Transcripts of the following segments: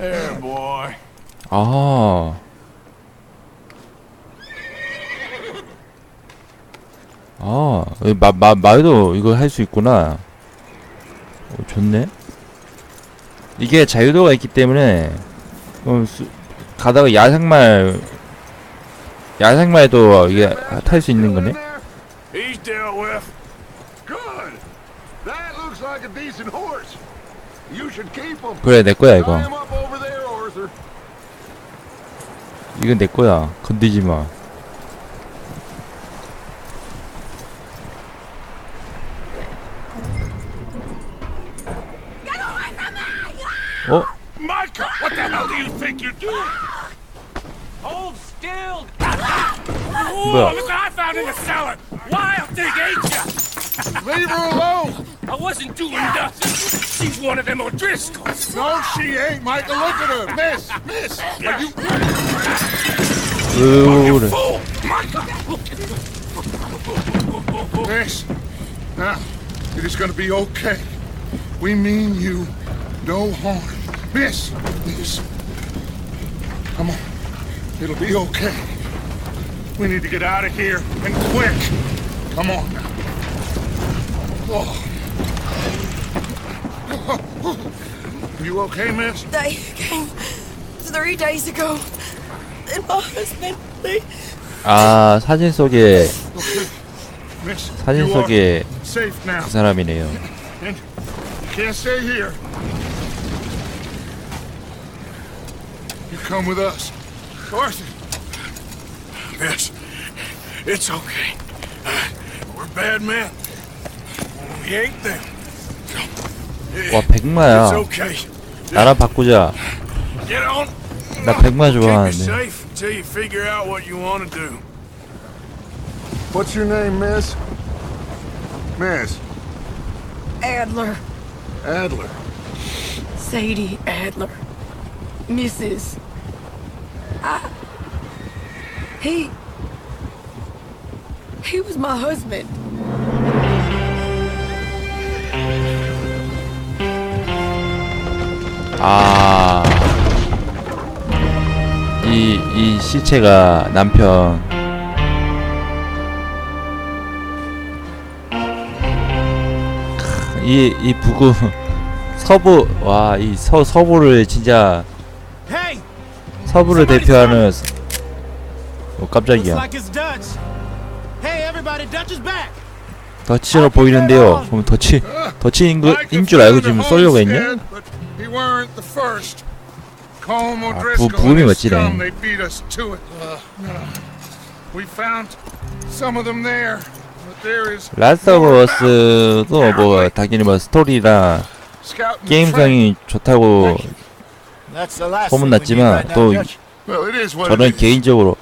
There, boy. 아. 아, 마, 마, 말도 이거 할 수 있구나. 어, 좋네. 이게 자유도가 있기 때문에, 어, 수, 가다가 야생말, 야생말도 이게 탈 수 있는 거네? 그래, 내 거야, 이거. Tie him up over there, Arthur. 이건 내 거야. 건드지 마. 어? Micah, what the hell do you think you're doing? Hold still! Oh, 뭐야? look what I found in the cellar. Wild thing, ain't ya? Leave her alone. I wasn't doing nothing. She's one of them O'Driscolls. No, she ain't, Micah. Look at her. Miss, miss. Are you... Rude. Yes. Now, it is going to be okay. We mean you no harm. Miss, miss. Come on. It'll be okay. We need to get out of here, and quick. Come on now. Oh. You okay, miss? They came three days ago. 아, 사진 속에, 사진 속에. 그 사람이네요. And you can't stay here. You come with us. Arthur. Miss, it's okay. Uh, we're bad men. We ain't them. 와, 백마야. 나랑 바꾸자. Get on. 나 백마 Keep you 좋아하는데. safe until you figure out what you want to do. What's your name, miss? Miss. Adler, Adler. Sadie Adler, Mrs. I, he, he was my husband. 아. 이, 이 시체가 남편. 크, 이, 이 부부, 서부, 와, 이 서, 서부를 진짜! 서부를 대표하는, 어, 깜짝이야. 더치로 보이는데요. 그럼 더치, 더치인 거, 인 줄 알고 지금 쏠려고 했냐? Colm 부- 부음이 멋지네. scum, they beat us to it. We found some of them there, but there is 라스트 오브 어스도 뭐, 당연히 뭐, scouting 게임성이 좋다고 소문났지만, 또, 저는. 개인적으로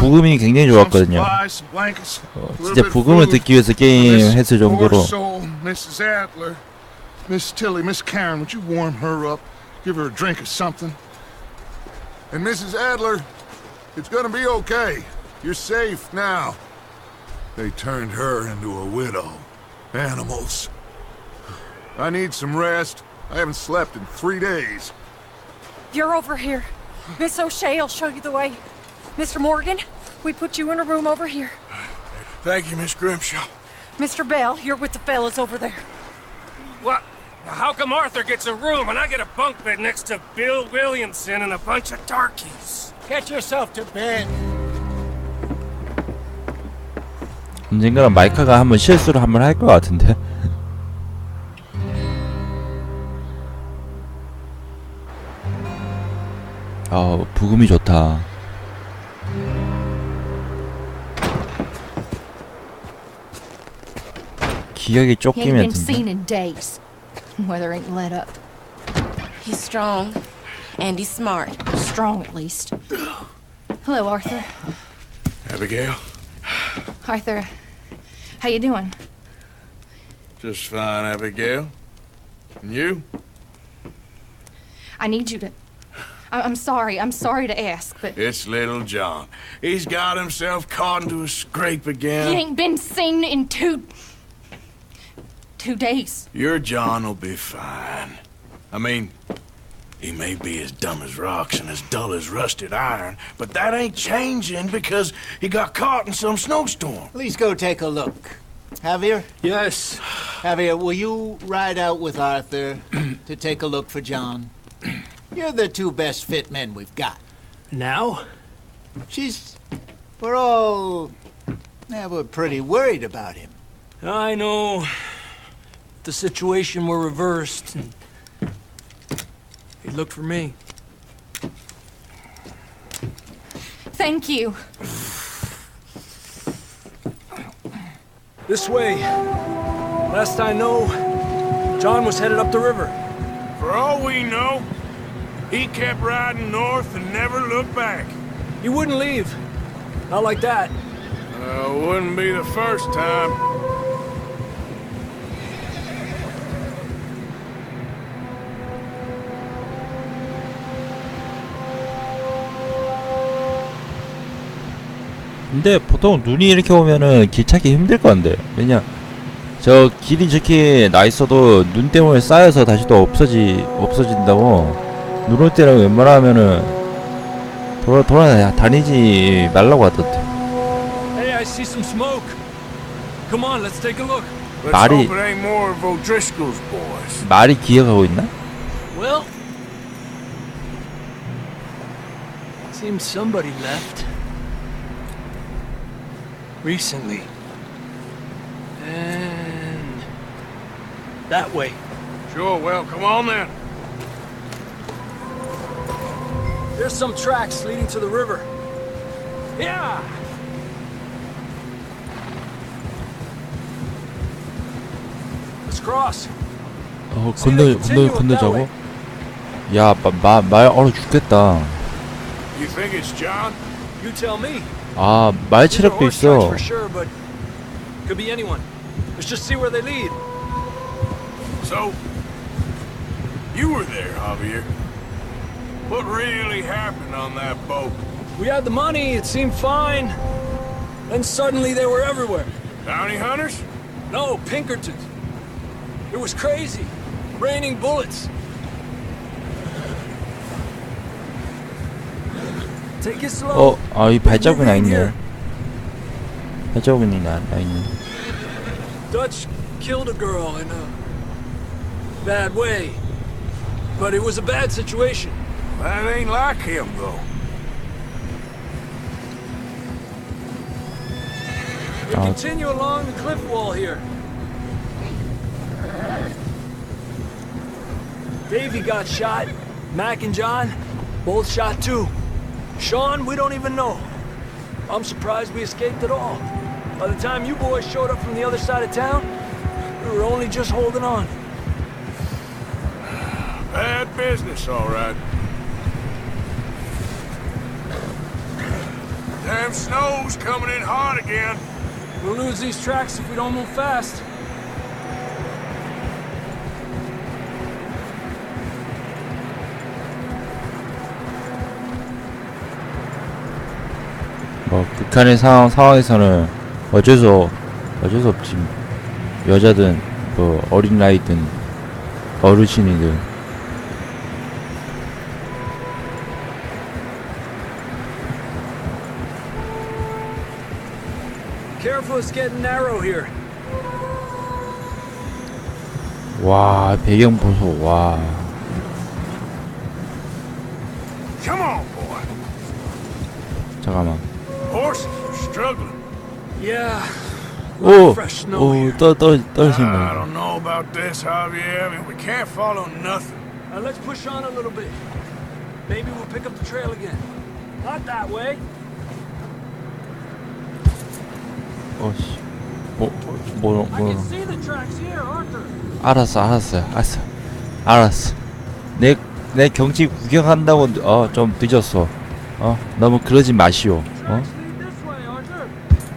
부금이 굉장히 좋았거든요. little 진짜 부금을 듣기 위해서 게임 했을 정도로 soul, Mrs. Adler, Miss Tilly, Miss Karen, would you warm her up? Give her a drink or something. And Mrs. Adler, it's gonna be okay. You're safe now. They turned her into a widow. Animals. I need some rest. I haven't slept in three days. You're over here. Miss O'Shea will show you the way. Mr. Morgan, we put you in a room over here. Thank you, Miss Grimshaw. Mr. Bell, you're with the fellas over there. What? How come Arthur gets a room and I get a bunk bed next to Bill Williamson and a bunch of darkies? Get yourself to bed. 언젠가는 마이카가 한번 실수를 한번 할 것 같은데. 아, 부금이 좋다. 기억이 쫓기면 든다. Seen in days. Weather ain't let up. He's strong, and he's smart. Strong, at least. Hello, Arthur. Abigail? Arthur, how you doing? Just fine, Abigail. And you? I need you to. I- I'm sorry. I'm sorry to ask, but It's little John. He's got himself caught into a scrape again. he ain't been seen in two. Two days. Your John will be fine. I mean, He may be as dumb as rocks and as dull as rusted iron, but that ain't changing because he got caught in some snowstorm. Please go take a look. Javier? Yes. Javier, will you ride out with Arthur to take a look for John? You're the two best fit men we've got. Now? She's. We're all. Yeah, we're pretty worried about him. I know. The situation were reversed. And he looked for me. Thank you. This way. Last I know, John was headed up the river. For all we know, he kept riding north and never looked back. He wouldn't leave. Not like that. Uh, wouldn't be the first time. 근데 보통 눈이 이렇게 오면은 길 찾기 힘들 건데 왜냐 저 길이 저렇게 나 있어도 눈 때문에 쌓여서 다시 또 없어지 없어진다고 눈 올 때는 웬만하면은 돌아 돌아 다니지 말라고 하던데 Hey, I see some smoke. Come on, let's take a look. Let's 말이- hope it ain't more of O'Driscoll's boys. 말이 기어가고 있나? Well, seems somebody left. Recently. And that way. Sure, well, come on then. There's some tracks leading to the river. Yeah! Let's cross. 어 건너 건너 건너자고? 야말 얼어 죽겠다. You think it's John? You tell me. 아 말 These are 체력도 horse tracks 있어. for sure, but could be anyone. Let's just see where they lead. So, you were there, Javier. What really happened on that boat? We had the money, it seemed fine. Then suddenly they were everywhere. Bounty hunters? No, Pinkertons. It was crazy. Raining bullets. 어, 아, 이 발자국이 나 있네. 발자국이 나, 나 있네. Dutch killed a girl in a bad way. But it was a bad situation. That ain't like him, though. We Uh, continue along the cliff wall here. Davey got shot. Mac and John, both shot too. Sean, we don't even know. I'm surprised we escaped at all. By the time you boys showed up from the other side of town, we were only just holding on. Bad business, all right. Damn snow's coming in hard again. We'll lose these tracks if we don't move fast. 뭐, 극한의 상황, 상황에서는 어쩔 수, 없- 어쩔 수 없지. 여자든, 뭐, 어르신이든. Getting narrow here. 와, 배경 보소, 와. Yeah. 오! fresh snow 오, here. 떠, 떠, 떨어진 I 거야. don't know about this, Javier. I mean, we can't follow nothing. Now let's push on a little bit. Maybe we'll pick up the trail again. Not that way. 어, 씨. 뭐, 뭐, I 뭐. can see the tracks here, Arthur. 알았어, 알았어, 알았어. 알았어. 내, 내 경치 구경한다고, 어, 좀 늦었어. 어, 너무 그러지 마시오. 어? Tracks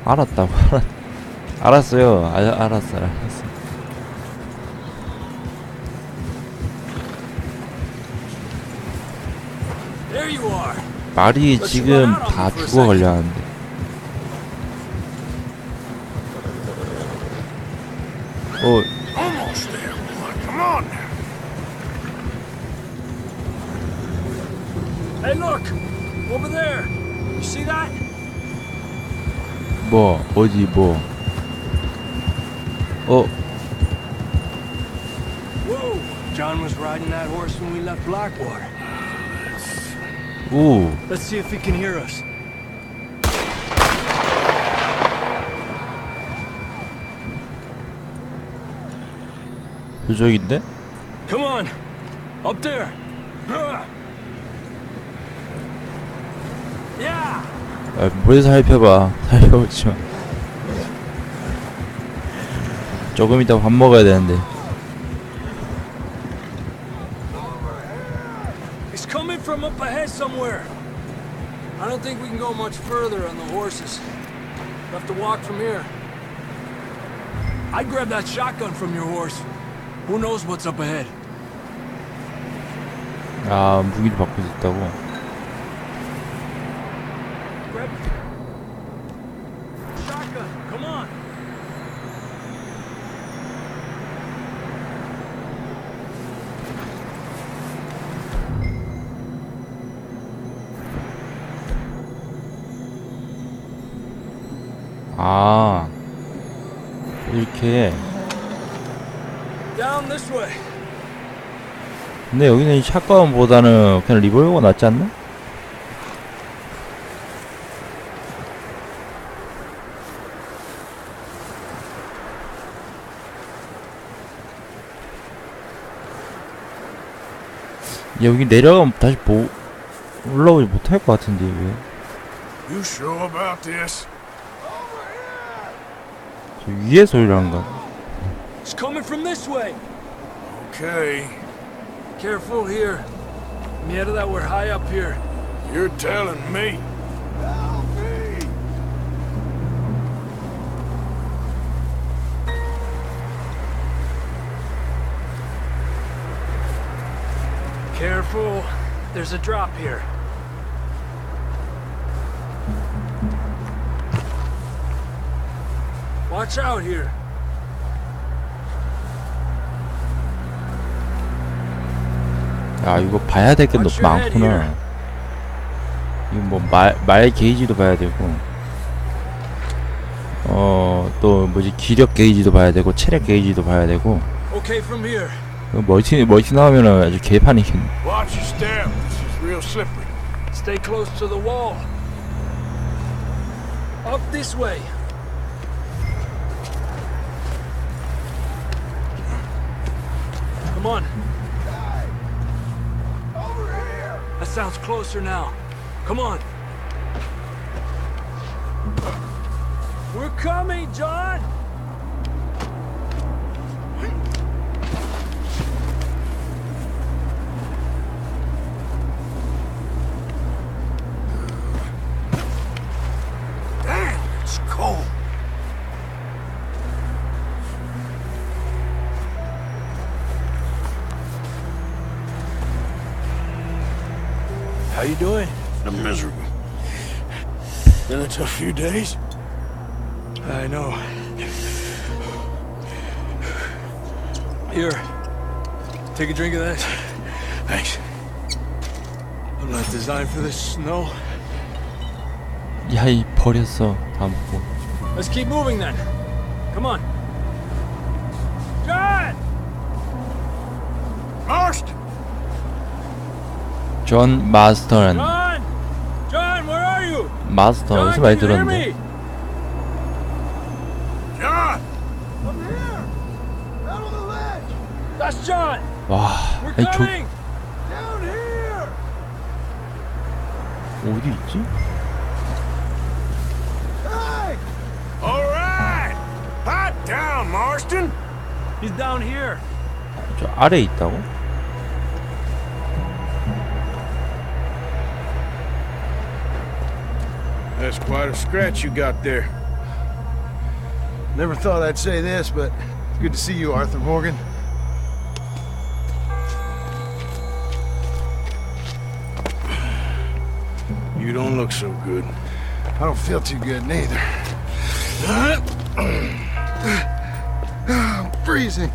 알았다고, 알았, 알았어요. 아, 알았어, 알았어. 말이 지금 다 죽어 걸려하는데. 어. Hey, look! 뭐 어디 뭐 어? Whoa! John was riding that horse when we left Blackwater. 오 Let's see if he can hear us. 표적인데? Come on! Up there! Yeah! 아, 뭘 살펴봐 살펴보지 마 조금 이따 밥 먹어야 되는데 He's coming from up ahead somewhere. I don't think we can go much further on the horses. We'll have to walk from here. I'd grab that shotgun from your horse. Who knows what's up ahead? 아 무기도 바꿀 수 있다고 아 이렇게. 근데 여기는 이 샷건보다는 그냥 리볼버가 낫지 않나? 여기 내려가면 다시 보 올라오지 못할 것 같은데 왜? You 위에 소리라는 거. It's coming from this way. Okay, Careful here. Mierda, that we're high up here. you're telling me. Careful. There's a drop here. Watch out here. 야 이거 봐야 될 게 너무 많구나. 이거 뭐말말 게이지도 봐야 되고, 어또 뭐지 기력 게이지도 봐야 되고 체력 게이지도 봐야 되고. Okay, from here. 멀티 멀티 나오면은 아주 개판이겠네. Watch your step. This is real slippery. Stay close to the wall. Up this way. Come on. That sounds closer now. Come on. We're coming, John! Been a tough few days. I know. Here. Take a drink of that. Thanks. I'm not designed for this snow. 야이 버렸어 다 먹고. Let's keep moving then. Come on. John! Marston! 존 마스턴 John! 마스터 어디서 많이 들었는데 와 아니 저 어디 있지? 저 아래 있다고? That's quite a scratch you got there. Never thought I'd say this, but it's good to see you, Arthur Morgan. You don't look so good. I don't feel too good neither. I'm freezing.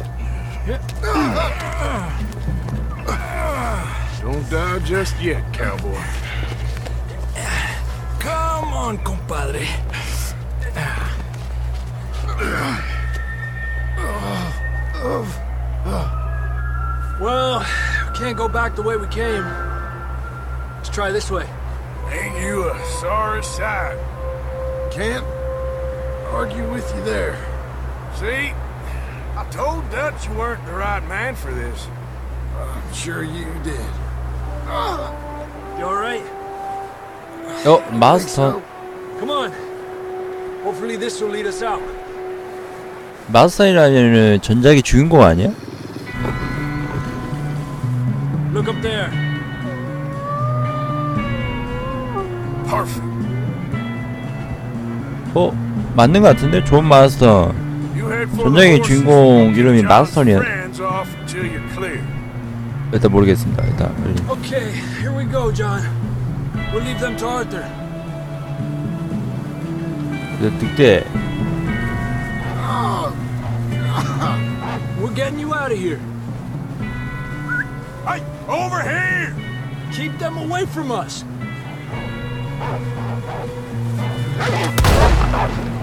Don't die just yet, cowboy. Perdón, compadre. Well, we can't go back the way we came. Let's try this way. Ain't you a sorry sight? Can't argue with you there. See? I told Dutch you weren't the right man for this. I'm sure you did. You alright? Oh, Masterton. Come on. Hopefully this will lead us out. 마스터이라면은 전작의 주인공 아니야? Look up there. Perfect. 어 맞는 것 같은데 존 마스터 전작의 주인공 이름이 마스터냐? 일단 모르겠습니다 일단 빨리. Okay, here we go, John. We'll leave them to Arthur. We're getting you out of here. Hey, over here! Keep them away from us.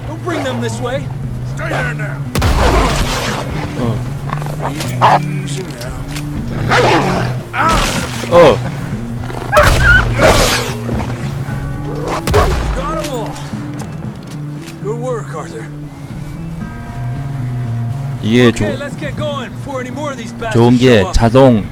Don't bring them this way. Stay there now. Oh. Oh. 이게 조, 좋은 게 자동.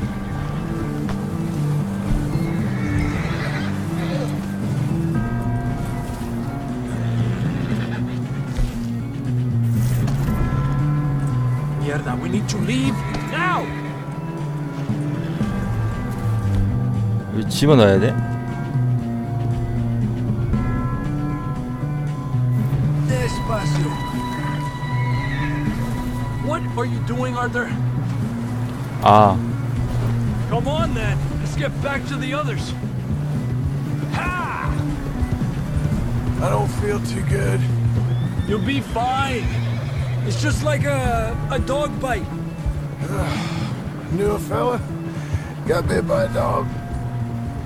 집어넣어야 돼? Are you doing, Arthur? Ah. Come on then. Let's get back to the others. Ha! I don't feel too good. You'll be fine. It's just like a a dog bite. Knew a fella, got bit by a dog,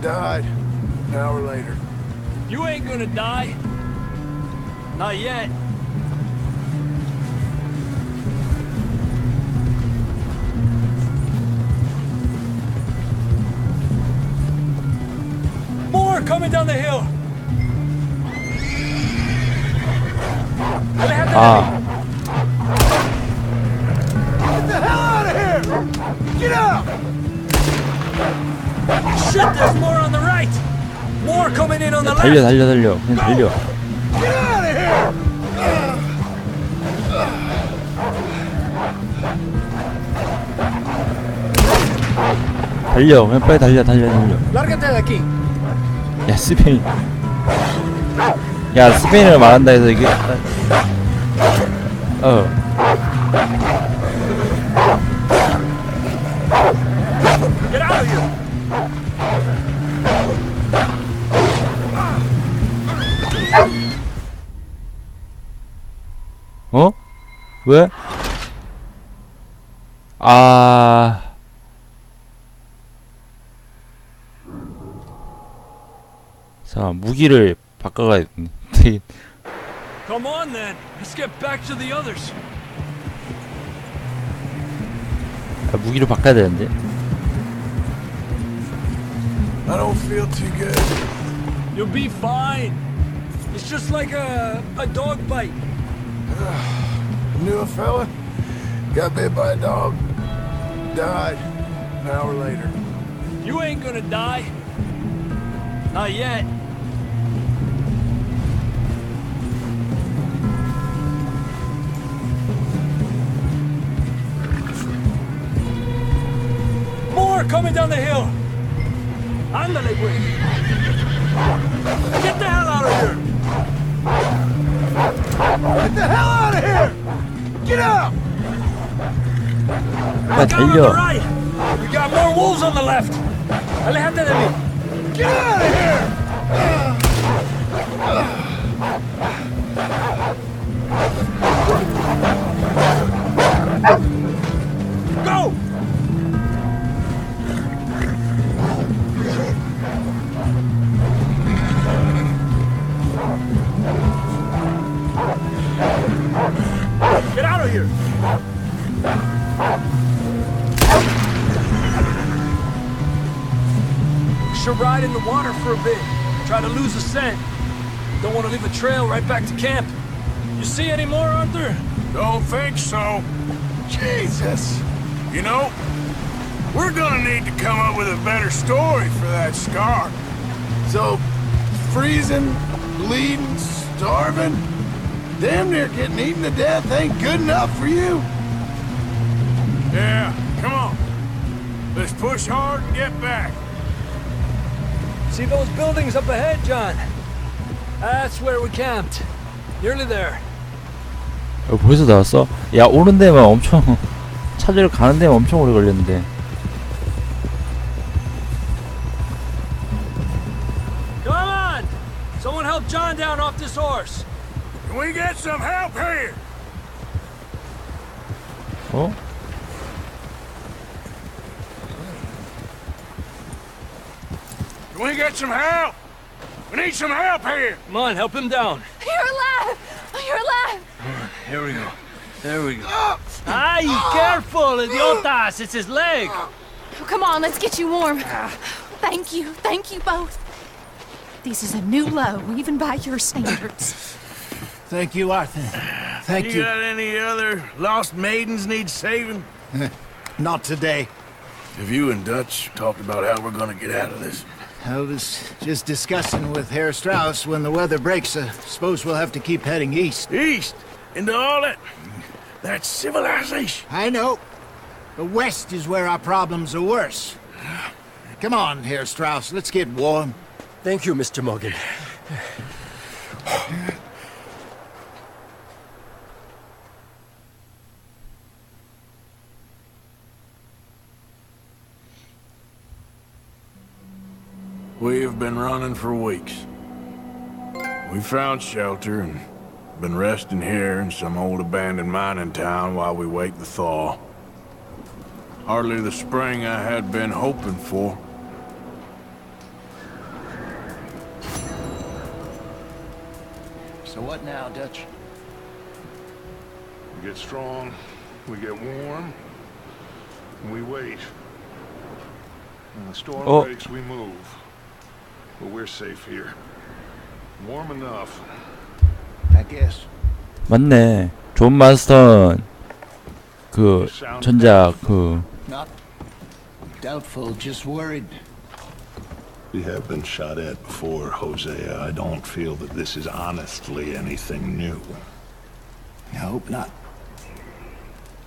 died an hour later. You ain't gonna die. Not yet. Coming down the hill. 아. Shit, there's more on the right. More coming in on the 달려 left. 달려 달려 그냥 달려 달려 그냥 빨리 달려 달려 달려 Lárgate de aquí. 야 스페인 야 스페인을 말한다 해서 이게 어. 어? 왜? 자, 무기를 바꿔가야 돼. Come on then. Let's get back to the others. 아, 무기를 바꿔야 되는데. I don't feel too good. You'll be fine. It's just like a a dog bite. Knew a fella, got bit by a dog, died an hour later. You ain't gonna die. Not yet. coming down the hill. Ándale, güey. Get the hell out of here. Get the hell out of here. Get out. What are you? Right. We got more wolves on the left. Alejandro de mí. Get out of here. Ride in the water for a bit. Try to lose the scent. Don't want to leave a trail right back to camp. You see any more, Arthur? Don't think so. Jesus. You know, we're gonna need to come up with a better story for that scar. So, freezing, bleeding, starving, damn near getting eaten to death ain't good enough for you? Yeah, come on. Let's push hard and get back. See those buildings up ahead, John? That's where we camped. Nearly there. 어, 벌써 나왔어? 야 오는 데만 엄청 찾으러 가는 데만 엄청 오래 걸렸는데 Come on! Someone help John down off this horse. Can we get some help here? 어? Can we get some help? We need some help here. Come on, help him down. You're alive! You're alive! Here we go. There we go. Ah! Ay, careful, idiotas! It's his leg. Oh, come on, let's get you warm. Thank you. Thank you both. This is a new low, even by your standards. Thank you, Arthur. Thank you you. got any other lost maidens need saving? Not today. Have you and Dutch talked about how we're gonna get out of this? I was just discussing with Herr Strauss when the weather breaks. I suppose we'll have to keep heading east. East? Into all that... that civilization? I know. The west is where our problems are worse. Come on, Herr Strauss. Let's get warm. Thank you, Mr. Morgan. We have been running for weeks. We found shelter and been resting here in some old abandoned mining town while we wait the thaw. Hardly the spring I had been hoping for. So what now, Dutch? We get strong, we get warm, and we wait. When the storm Oh. breaks, we move. But we're safe here. Warm enough. I guess. 맞네 존 마스턴 그 전작 그 Not doubtful, just worried. We have been shot at before, Hosea. I don't feel that this is honestly anything new. I hope not.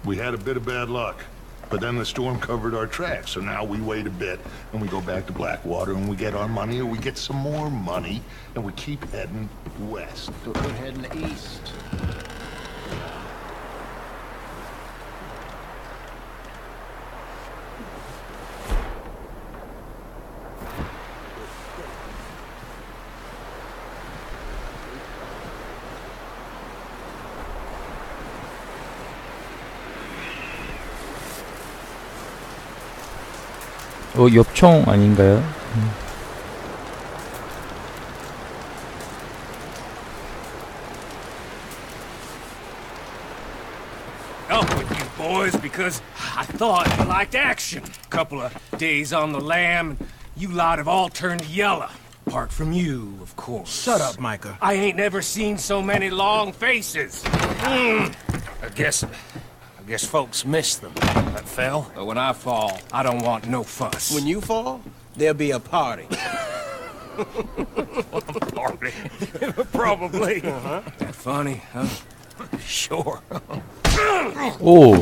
We had a bit of bad luck, but then the storm covered our tracks, so now we wait a bit, and we go back to Blackwater, and we get our money, or we get some more money, and we keep heading west. We're heading east. 어 엽총 아닌가요? Up with you boys because I thought you liked action. Couple of days on the lam, and you lot have all turned yellow. Apart from you, of course. Shut up, Micah. I ain't never seen so many long faces. Mm. I guess, I guess folks miss them. That fell. But when I fall, I don't want no fuss. When you fall, there'll be a party. party, probably. Uh-huh. That funny, huh? Sure. 오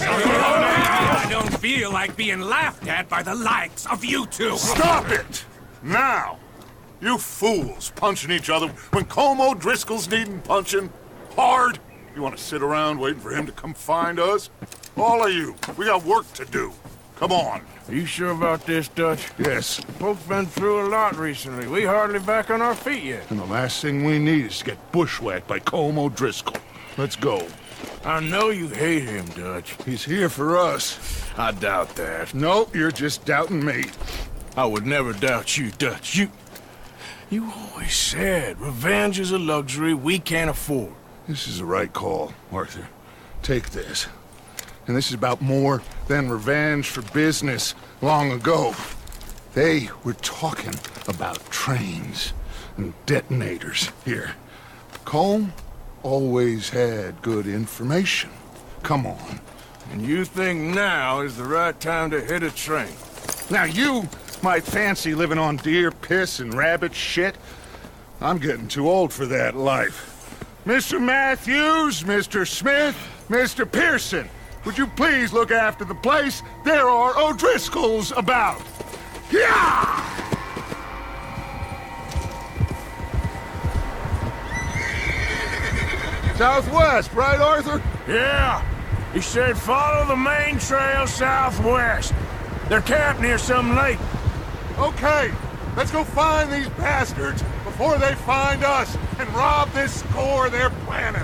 I don't feel like being laughed at by the likes of you two. Stop it! Now! You fools punching each other when Como Driscoll's needing punching. Hard! You want to sit around waiting for him to come find us? All of you, we got work to do. Come on. Are you sure about this, Dutch? Yes. Folks been through a lot recently. We hardly back on our feet yet. And the last thing we need is to get bushwhacked by Como Driscoll. Let's go. I know you hate him, Dutch. He's here for us. I doubt that. No, you're just doubting me. I would never doubt you, Dutch. You... You always said revenge is a luxury we can't afford. This is the right call, Arthur. Take this. And this is about more than revenge for business long ago. They were talking about trains and detonators here. Colm always had good information. Come on. And you think now is the right time to hit a train? Now you might fancy living on deer piss and rabbit shit. I'm getting too old for that life. Mr. Matthews, Mr. Smith, Mr. Pearson, would you please look after the place? There are O'Driscolls about. Yeah! Southwest, right, Arthur? Yeah. He said follow the main trail southwest. They're camped near some lake. Okay, let's go find these bastards before they find us and rob this score they're planning.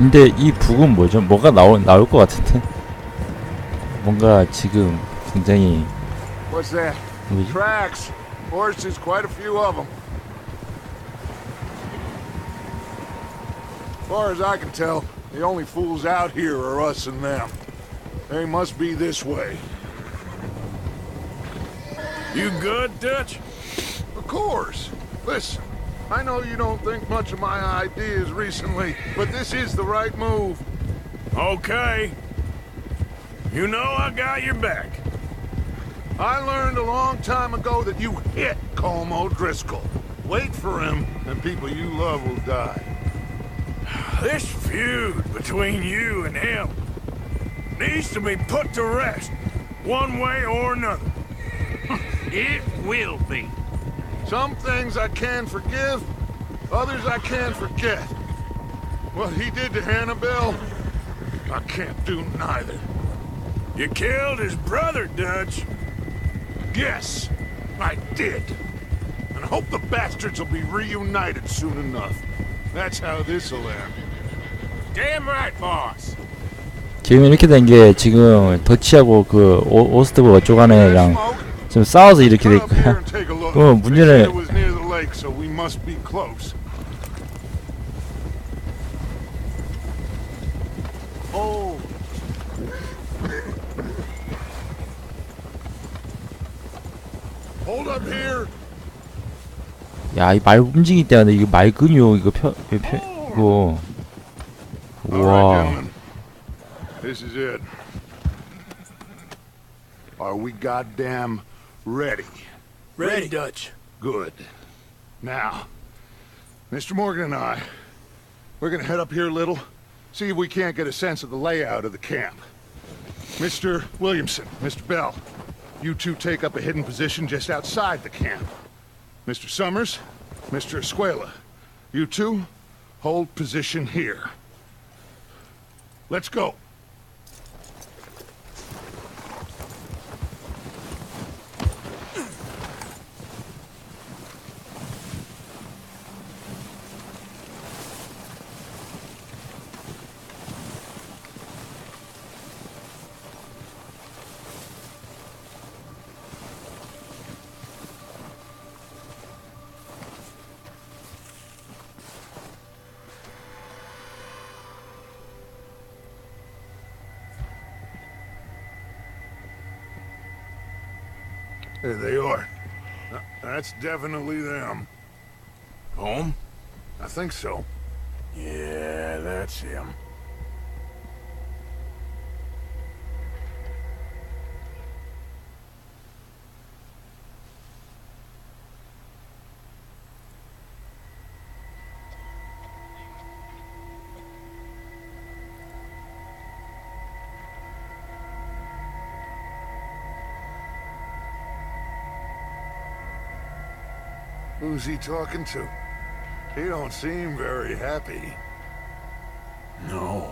근데 이 북은 뭐죠? 뭐가 나올 나올 것 같은데. 뭔가 지금 굉장히 What's that? 뭐지? Tracks. Horses, quite a few of them. As far as I can tell, the only fools out here are us and them. They must be this way. You good, Dutch? Of course. Listen, I know you don't think much of my ideas recently, but this is the right move. Okay. You know I got your back. I learned a long time ago that you hit Como O'Driscoll. Wait for him, and people you love will die. This feud between you and him needs to be put to rest, one way or another. It will be. Some things I can forgive, others I can't forget. What he did to Annabelle, I can't do neither. You killed his brother, Dutch. Yes, I did. And I hope the bastards will be reunited soon enough. That's how this'll end. Damn right, boss. 지금 이렇게 된 게 지금 더치하고 그 오, 오스트브 어쩌고 하는 애랑 지금 싸워서 이렇게 Come 돼 up 어, 그 문제를 oh. 야, 이 말 움직일 때 안에 이거 말 근육 이거 펴, 펴 이거 와. This is it. Are we goddamn ready? Ready, Dutch. Good. Now, Mr. Morgan and I, we're gonna head up here a little, see if we can't get a sense of the layout of the camp. Mr. Williamson, Mr. Bell, you two take up a hidden position just outside the camp. Mr. Summers, Mr. Escuela, you two hold position here. Let's go. There they are. That's definitely them. Home? I think so. Yeah, that's him. Who's he talking to? He don't seem very happy. No.